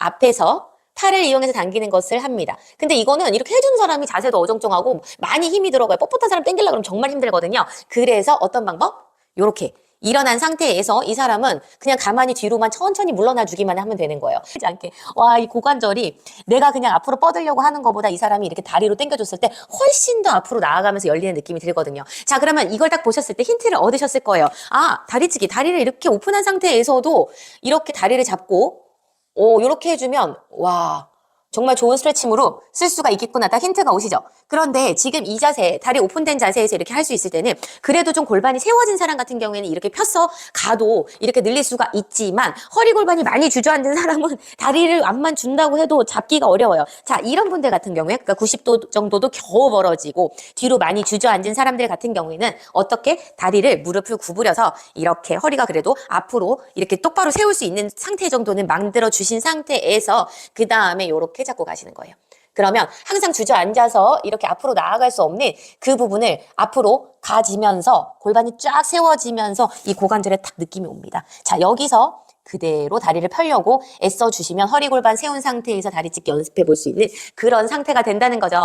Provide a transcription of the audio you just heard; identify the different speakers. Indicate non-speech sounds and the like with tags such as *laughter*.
Speaker 1: 앞에서 팔을 이용해서 당기는 것을 합니다. 근데 이거는 이렇게 해준 사람이 자세도 어정쩡하고 많이 힘이 들어가요. 뻣뻣한 사람 당기려고 그러면 정말 힘들거든요. 그래서 어떤 방법? 요렇게 일어난 상태에서 이 사람은 그냥 가만히 뒤로만 천천히 물러나 주기만 하면 되는 거예요. 하지 않게. 와, 이 고관절이 내가 그냥 앞으로 뻗으려고 하는 것보다 이 사람이 이렇게 다리로 당겨줬을 때 훨씬 더 앞으로 나아가면서 열리는 느낌이 들거든요. 자, 그러면 이걸 딱 보셨을 때 힌트를 얻으셨을 거예요. 아, 다리치기. 다리를 이렇게 오픈한 상태에서도 이렇게 다리를 잡고, 오, 이렇게 해주면, 와, 정말 좋은 스트레칭으로 쓸 수가 있겠구나. 딱 힌트가 오시죠? 그런데 지금 이 자세, 다리 오픈된 자세에서 이렇게 할 수 있을 때는 그래도 좀 골반이 세워진 사람 같은 경우에는 이렇게 펴서 가도 이렇게 늘릴 수가 있지만 허리 골반이 많이 주저앉은 사람은 *laughs* 다리를 앞만 준다고 해도 잡기가 어려워요. 자, 이런 분들 같은 경우에 그러니까 90도 정도도 겨우 벌어지고 뒤로 많이 주저앉은 사람들 같은 경우에는 어떻게 다리를 무릎을 구부려서 이렇게 허리가 그래도 앞으로 이렇게 똑바로 세울 수 있는 상태 정도는 만들어 주신 상태에서 그 다음에 이렇게 잡고 가시는 거예요. 그러면 항상 주저앉아서 이렇게 앞으로 나아갈 수 없는 그 부분을 앞으로 가지면서 골반이 쫙 세워지면서 이 고관절에 딱 느낌이 옵니다. 자, 여기서 그대로 다리를 펴려고 애써 주시면 허리 골반 세운 상태에서 다리 찢기 연습해 볼 수 있는 그런 상태가 된다는 거죠.